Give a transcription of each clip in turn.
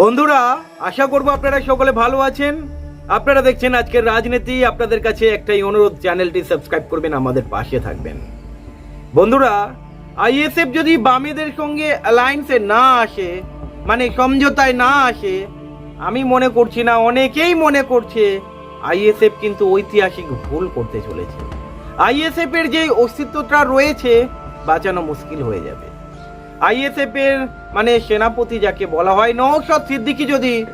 বন্ধুরা, আশা করব আপনারা সকলে ভালো আছেন। আপনারা দেখছেন আজকের রাজনীতি। আপনাদের কাছে একটাই অনুরোধ, চ্যানেলটি সাবস্ক্রাইব করবেন, আমাদের পাশে থাকবেন। বন্ধুরা, আইএসএফ যদি বামেদের সঙ্গে অ্যালায়েন্সে না আসে মানে সমঝোতায় না আসে, আমি মনে করছি না, অনেকেই মনে করছে আইএসএফ কিন্তু ঐতিহাসিক ভুল করতে চলেছে। আইএসএফ এর যে অস্তিত্বটা রয়েছে, বাঁচানো মুশকিল হয়ে যাবে। আইএসএফ এর মানে সেনাপতি যাকে বলা হয়, নওশাদ সিদ্দিকি যদি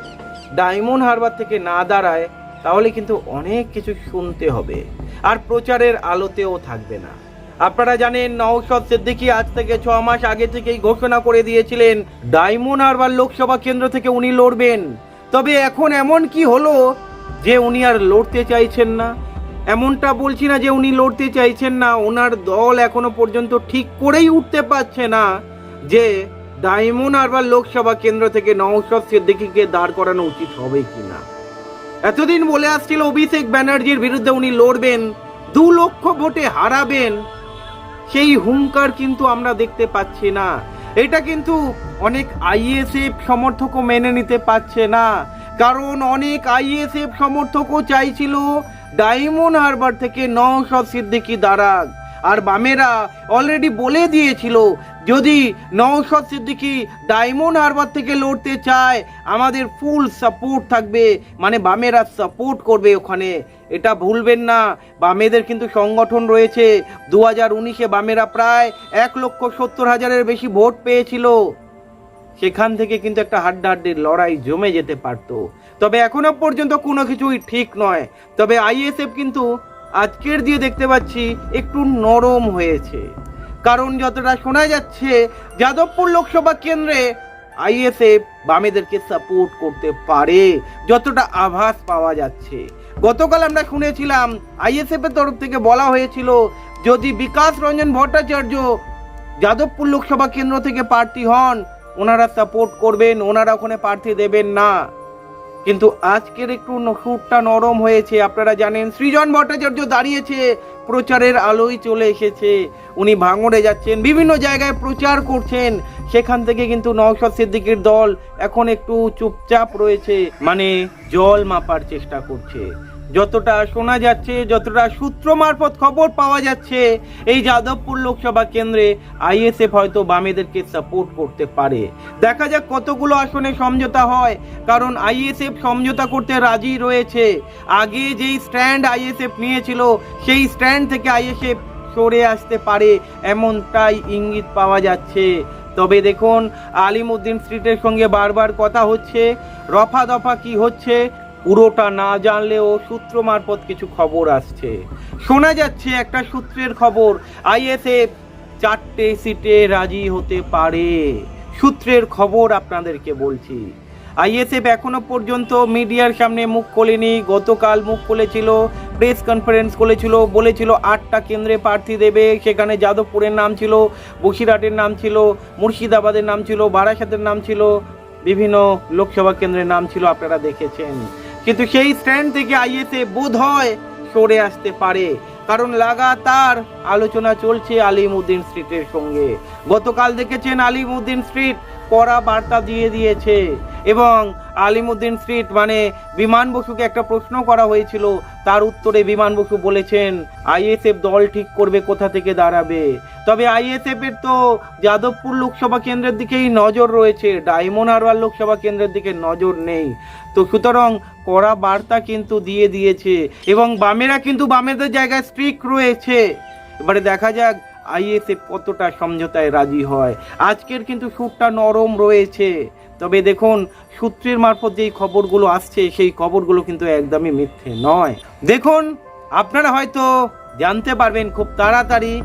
ডায়মন্ড হারবার থেকে না দাঁড়ায়, তাহলে কিন্তু অনেক কিছু শুনতে হবে। আর প্রচারের আলোতেও থাকবে না। আপনারা জানেন, নওশাদ সিদ্দিকি আজ থেকে ছ মাস আগে থেকেই ঘোষণা করে দিয়েছিলেন, ডায়মন্ড হারবার লোকসভা কেন্দ্র থেকে উনি লড়বেন। তবে এখন এমন কি হলো যে উনি আর লড়তে চাইছেন না? এমনটা বলছি না যে উনি লড়তে চাইছেন না, ওনার দল এখনও পর্যন্ত ঠিক করেই উঠতে পারছে না। যে ডায়মন্ড হারবার লোকসভা কেন্দ্র থেকে নওশাদ সিদ্দিকিকে দাঁড় করানো উচিত হবে কিনা? এতদিন বলে আসছিল অভিষেক ব্যানার্জির বিরুদ্ধে উনি লড়বেন, দু লক্ষ ভোটে হারাবেন। সেই হুঙ্কার কিন্তু আমরা দেখতে পাচ্ছি না। এটা কিন্তু অনেক আইএসএফ সমর্থকও মেনে নিতে পারছে না। কারণ অনেক আইএসএফ সমর্থকও চাইছিল ডায়মন্ড হারবার থেকে নওশাদ সিদ্দিকি দাঁড়াক। আর বামেরা অলরেডি বলে দিয়েছিল যদি নওশাদ সিদ্দিকি ডায়মন্ড হারবার থেকে লড়তে চায়, আমাদের ফুল সাপোর্ট থাকবে মানে বামেরা সাপোর্ট করবে ওখানে। এটা ভুলবেন না, বামেদের কিন্তু সংগঠন রয়েছে। দু হাজার উনিশে বামেরা প্রায় এক লক্ষ সত্তর হাজারের বেশি ভোট পেয়েছিল। সেখান থেকে কিন্তু একটা হাড্ডাহাড্ডির লড়াই জমে যেতে পারতো। তবে এখনও পর্যন্ত কোনো কিছুই ঠিক নয়। তবে আইএসএফ কিন্তু আজকের দিয়ে দেখতে পাচ্ছি একটু নরম হয়েছে। কারণ যতটা শোনা যাচ্ছে, যাদবপুর লোকসভা কেন্দ্রে আইএসএফ বামেদেরকে সাপোর্ট করতে পারে, যতটা আভাস পাওয়া যাচ্ছে। গতকাল আমরা শুনেছিলাম আইএসএফ এর তরফ থেকে বলা হয়েছিল, যদি বিকাশ রঞ্জন ভট্টাচার্য যাদবপুর লোকসভা কেন্দ্র থেকে প্রার্থী হন, ওনারা সাপোর্ট করবেন, ওনারা ওখানে প্রার্থী দেবেন না। কিন্তু আজকের একটু সুরটা নরম হয়েছে। আপনারা জানেন, সৃজন ভট্টাচার্য দাঁড়িয়েছে, প্রচারের আলোই চলে এসেছে। উনি ভাঙড়ে যাচ্ছেন, বিভিন্ন জায়গায় প্রচার করছেন। সেখান থেকে কিন্তু নওশাদ সিদ্দিকীর দল এখন একটু চুপচাপ রয়েছে মানে জল মাপার চেষ্টা করছে। যতটা শোনা যাচ্ছে, যতটা সূত্র মারফত খবর পাওয়া যাচ্ছে, এই যাদবপুর লোকসভা কেন্দ্রে আইএসএফ হয়তো বামেদেরকে সাপোর্ট করতে পারে। দেখা যাক কতগুলো আসনে সমঝোতা হয়, কারণ আইএসএফ সমঝোতা করতে রাজি রয়েছে। আগে যেই স্ট্যান্ড আইএসএফ নিয়েছিল, সেই স্ট্যান্ড থেকে আইএসএফ সরে আসতে পারে, এমনটাই ইঙ্গিত পাওয়া যাচ্ছে। তবে দেখুন আলিমউদ্দিন স্ট্রিটের সঙ্গে বারবার কথা হচ্ছে, রফা দফা কি হচ্ছে পুরোটা না জানলেও সূত্র মারফত কিছু খবর আসছে। শোনা যাচ্ছে একটা সূত্রের খবর, আইএসএফ চারটে সিটে রাজি হতে পারে। সূত্রের খবর আপনাদেরকে বলছি। আইএসএফ এখনও পর্যন্ত মিডিয়ার সামনে মুখ খোলেনি। গতকাল মুখ খুলেছিল, প্রেস কনফারেন্স করেছিল, বলেছিল আটটা কেন্দ্রে প্রার্থী দেবে। সেখানে যাদবপুরের নাম ছিল, বসিরহাটের নাম ছিল, মুর্শিদাবাদের নাম ছিল, বারাসাতের নাম ছিল, বিভিন্ন লোকসভা কেন্দ্রের নাম ছিল, আপনারা দেখেছেন। কিন্তু সেই স্ট্যান্ড থেকে আইএসএ বোধ হয় সরে আসতে পারে, কারণ লাগাতার আলোচনা চলছে আলিমউদ্দিন স্ট্রিটের সঙ্গে। গতকাল দেখেছেন আলিমউদ্দিন স্ট্রিট কড়া বার্তা দিয়ে দিয়েছে। এবং আলিমউদ্দিন স্ট্রিট মানে বিমান বসুকে একটা প্রশ্ন করা হয়েছিল। তার উত্তরে বিমান বসু বলেছেন, আইএসএফ দল ঠিক করবে, কোথা থেকে দাঁড়াবে? তবে আইএসএফ এর তো যাদবপুর লোকসভা কেন্দ্রের দিকেই নজর রয়েছে। ডায়মন্ড হারবার লোকসভা কেন্দ্রের দিকে নজর নেই। তো সুতরাং কড়া বার্তা কিন্তু দিয়ে দিয়েছে এবং বামেরা কিন্তু বামেদের জায়গায় স্ট্রিক রয়েছে। এবারে দেখা যাক আইএসএফ কতটা সমঝোতায় রাজি হয়? আজকের কিন্তু সুরটা নরম রয়েছে। তবে দেখুন, সূত্রের মারফত যেই খবরগুলো আসছে, সেই খবরগুলো কিন্তু একদমই মিথ্যে নয়। দেখুন, আপনারা হয়তো জানতে পারবেন খুব তাড়াতাড়ি,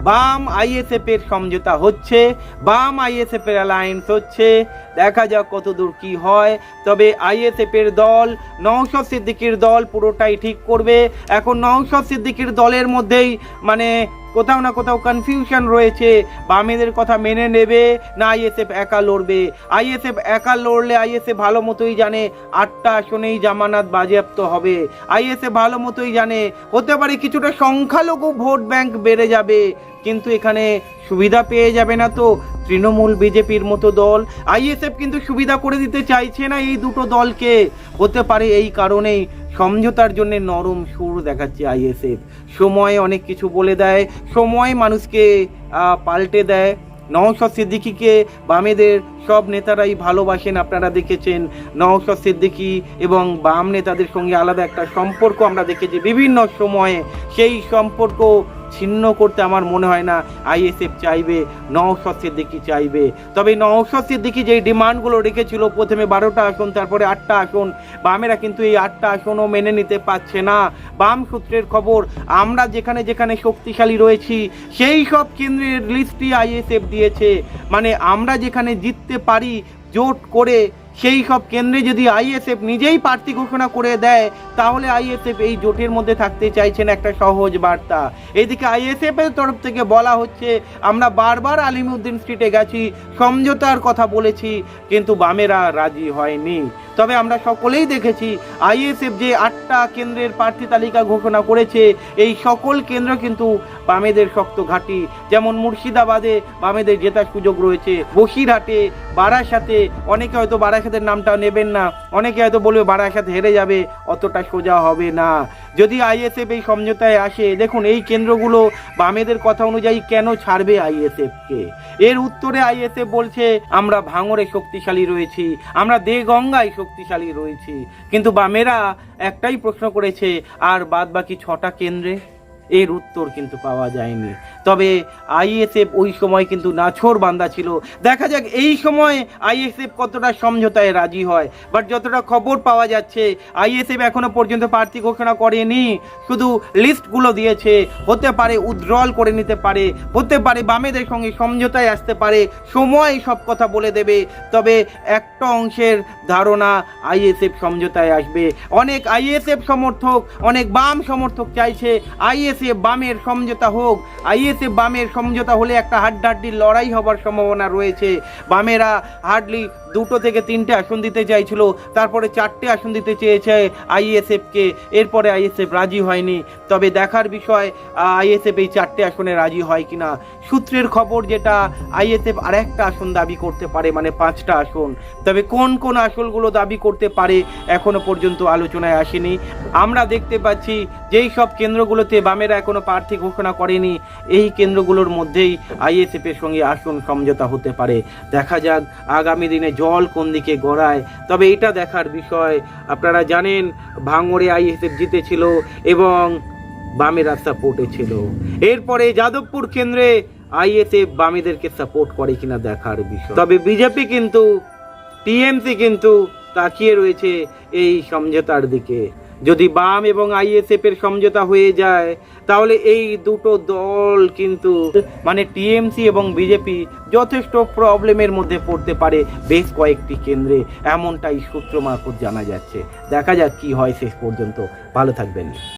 বাম আইএসএফ এর সমঝোতা হচ্ছে, বাম আইএসএফ এর অ্যালায়েন্স হচ্ছে দেখা যাক কতদূর কি হয়। তবে আইএসএফ এর দল, নওশাদ সিদ্দিকির দল পুরোটাই ঠিক করবে। এখন নওশাদ সিদ্দিকির দলের মধ্যেই মানে কোথাও না কোথাও কনফিউশন রয়েছে। বামেদের কথা মেনে নেবে, না আইএসএফ একা লড়বে। আইএসএফ একা লড়লে আইএসএফ ভালো মতোই জানে, আটটা আসনেই জামানাত বাজেয়াপ্ত হবে। আইএসএফ ভালো মতোই জানে, হতে পারে কিছুটা সংখ্যালঘু ভোট ব্যাংক বেড়ে যাবে, কিন্তু এখানে সুবিধা পেয়ে যাবে না তো। তৃণমূল বিজেপির মতো দল। আইএসএফ কিন্তু সুবিধা করে দিতে চাইছে না এই দুটো দলকে। হতে পারে এই কারণেই সমঝোতার জন্য নরম সুর দেখাচ্ছে আইএসএফ সময় অনেক কিছু বলে দেয়, সময় মানুষকে পাল্টে দেয়। নওশাদ সিদ্দিকিকে বামেদের সব নেতারাই ভালোবাসেন, আপনারা দেখেছেন। নওশাদ সিদ্দিকি এবং বাম নেতাদের সঙ্গে আলাদা একটা সম্পর্ক আমরা দেখেছি বিভিন্ন সময়ে। সেই সম্পর্ক ছিন্ন করতে আমার মনে হয় না আইএসএফ চাইবে নওশাদ সিদ্দিকি চাইবে। তবে নওশাদ সিদ্দিকি যেই ডিমান্ডগুলো রেখেছিল, প্রথমে বারোটা আসন, তারপরে আটটা আসন, বামেরা কিন্তু এই আটটা আসনও মেনে নিতে পারছে না। বাম সূত্রের খবর, আমরা যেখানে যেখানে শক্তিশালী রয়েছি, সেই সব কেন্দ্রের লিস্টই আইএসএফ দিয়েছে। মানে আমরা যেখানে জিততে পারি, জোট করে সেই সব কেন্দ্রে যদি আইএসএফ নিজেই প্রার্থী ঘোষণা করে দেয়, তাহলে আইএসএফ এই জোটের মধ্যে থাকতে চাইছেন একটা সহজ বার্তা। এদিকে আইএসএফ এর তরফ থেকে বলা হচ্ছে, আমরা বারবার আলিমউদ্দিন স্ট্রিটে গেছি, সমঝোতার কথা বলেছি, কিন্তু বামেরা রাজি হয়নি। তবে আমরা সকলেই দেখেছি, আইএসএফ যে আটটা কেন্দ্রের প্রার্থী তালিকা ঘোষণা করেছে, এই সকল কেন্দ্র কিন্তু বামেদের শক্ত ঘাঁটি। যেমন মুর্শিদাবাদে বামেদের জেতার সুযোগ রয়েছে, বসিরহাটে, বারাসাতে, অনেকে হয়তো বারাসাতের নামটা নেবেন না। অনেকে হয়তো বলবে বারাসাত হেরে যাবে, অতটা সোজা হবে না। যদি আইএসএফ এই সমঝোতায় আসে, দেখুন এই কেন্দ্রগুলো বামেদের কথা অনুযায়ী কেন ছাড়বে আইএসএফকে? এর উত্তরে আইএসএফ বলছে, আমরা ভাঙরে শক্তিশালী রয়েছি, আমরা দে গঙ্গায় শক্তিশালী রয়েছি। কিন্তু বামেরা একটাই প্রশ্ন করেছে, আর বাদ বাকি ছটা কেন্দ্রে? এর উত্তর কিন্তু পাওয়া যায়নি। তবে আইএসএফ ওই সময় কিন্তু নাছোর বান্দা ছিল। দেখা যাক এই সময় আইএসএফ কতটা সমঝোতায় রাজি হয়। বাট যতটা খবর পাওয়া যাচ্ছে, আইএসএফ এখনও পর্যন্ত প্রার্থী ঘোষণা করেনি। শুধু লিস্টগুলো দিয়েছে, হতে পারে উজ্জ্বল করে নিতে পারে, হতে পারে বামেদের সঙ্গে সমঝোতায় আসতে পারে, সময় সব কথা বলে দেবে। তবে একটা অংশের ধারণা আইএসএফ সমঝোতায় আসবে। অনেক আইএসএফ সমর্থক, অনেক বাম সমর্থক চাইছে আইএসএফ বামের সমঝোতা হোক, আইএসএ বামের সমঝোতা হলে একটা হাড্ডাহাড্ডির লড়াই হবার সম্ভাবনা রয়েছে। বামেরা হার্ডলি দুটো থেকে তিনটে আসন দিতে চাইছিল, তারপরে চারটে আসন দিতে চেয়েছে আইএসএফকে এরপরে আইএসএফ রাজি হয়নি। তবে দেখার বিষয় আইএসএফ এই চারটে আসনে রাজি হয় কিনা? সূত্রের খবর যেটা আইএসএফ আর একটা আসন দাবি করতে পারে মানে পাঁচটা আসন। তবে কোন কোন আসনগুলো দাবি করতে পারে, এখনও পর্যন্ত আলোচনায় আসেনি। আমরা দেখতে পাচ্ছি, যেই সব কেন্দ্রগুলোতে বামেরা এখনও প্রার্থী ঘোষণা করেনি, এই কেন্দ্রগুলোর মধ্যেই আইএসএফ এর সঙ্গে আসন সমঝোতা হতে পারে। দেখা যাক, আগামী দিনে জল কোন দিকে গড়ায়? তবে এটা দেখার বিষয়, আপনারা জানেন, ভাঙড়ে আইএসএফ জিতেছিল এবং বামেরা সাপোর্টে ছিল। এরপরে যাদবপুর কেন্দ্রে আইএসএফ বামেদেরকে সাপোর্ট করে কিনা দেখার বিষয়। তবে বিজেপি কিন্তু, টিএমসি কিন্তু তাকিয়ে রয়েছে এই সমঝোতার দিকে। যদি বাম এবং আইএসএফ এর সমঝোতা হয়ে যায়, তাহলে এই দুটো দল কিন্তু মানে টিএমসি এবং বিজেপি যথেষ্ট প্রবলেমের মধ্যে পড়তে পারে বেশ কয়েকটি কেন্দ্রে, এমনটাই সূত্র মারফত জানা যাচ্ছে। দেখা যাক কি হয় শেষ পর্যন্ত। ভালো থাকবেন।